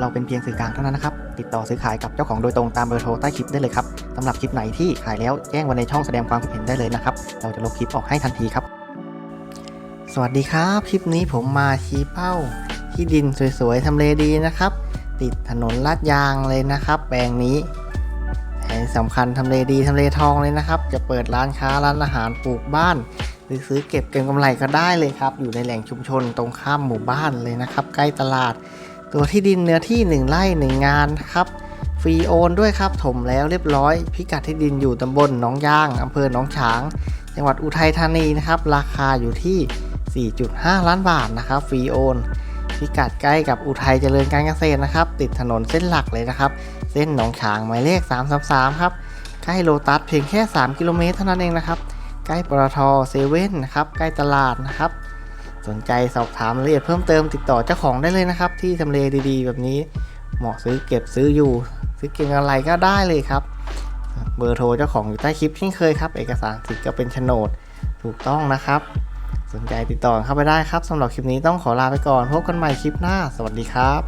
เราเป็นเพียงสื่อกลางเท่านั้นนะครับ ติดต่อซื้อขายกับเจ้าของโดยตรงตามเบอร์โทรใต้คลิปได้เลยครับสำหรับคลิปไหนที่ขายแล้วแจ้งไว้ในช่องแสดงความคิดเห็นได้เลยนะครับ เราจะลบคลิปออกให้ทันทีครับ สวัสดีครับ คลิปนี้ผมมาชี้เป้า ที่ดินสวยๆทำเลดีนะครับ ติดถนนลาดยางเลยนะครับ แปลงนี้แถมสำคัญทำเลดีทำเลทองเลยนะครับ จะเปิดร้านค้าร้านอาหารปลูกบ้าน หรือซื้อเก็บเก็งกำไรก็ได้เลยครับ อยู่ในแหล่งชุมชนตรงข้ามหมู่บ้านเลยนะครับ ใกล้ตลาด ตัวที่ดินเนื้อที่ 1 ไร่ 1 งานครับฟรีโอนด้วยครับถมแล้วเรียบร้อย พิกัดที่ดินอยู่ตำบลหนองยางอำเภอหนองฉาง จังหวัดอุทัยธานีนะครับ ราคาอยู่ที่ 4.5 ล้านบาทนะครับฟรีโอนพิกัดใกล้กับอุทัยเจริญการเกษตรนะครับ ติดถนนเส้นหลักเลยนะครับ เส้นหนองฉางหมายเลข 333 ครับ ใกล้โลตัสเพียงแค่ 3 กิโลเมตรเท่านั้นเองนะครับ ใกล้ปตทเซเว่นนะครับ ใกล้ตลาดนะครับ สนใจสอบถามรายละเอียดเพิ่มเติมติดต่อเจ้าของได้เลยนะครับ ที่ทำเลดีๆ แบบนี้เหมาะซื้อเก็บซื้ออยู่ ซื้อเก่งอะไรก็ได้เลยครับ เบอร์โทรเจ้าของอยู่ใต้คลิปเช่นเคยครับ เอกสารสิทธิ์ก็เป็นโฉนดถูกต้องนะครับ สนใจติดต่อเข้าไปได้ครับสำหรับคลิปนี้ต้องขอลาไปก่อนพบกันใหม่คลิปหน้า สวัสดีครับ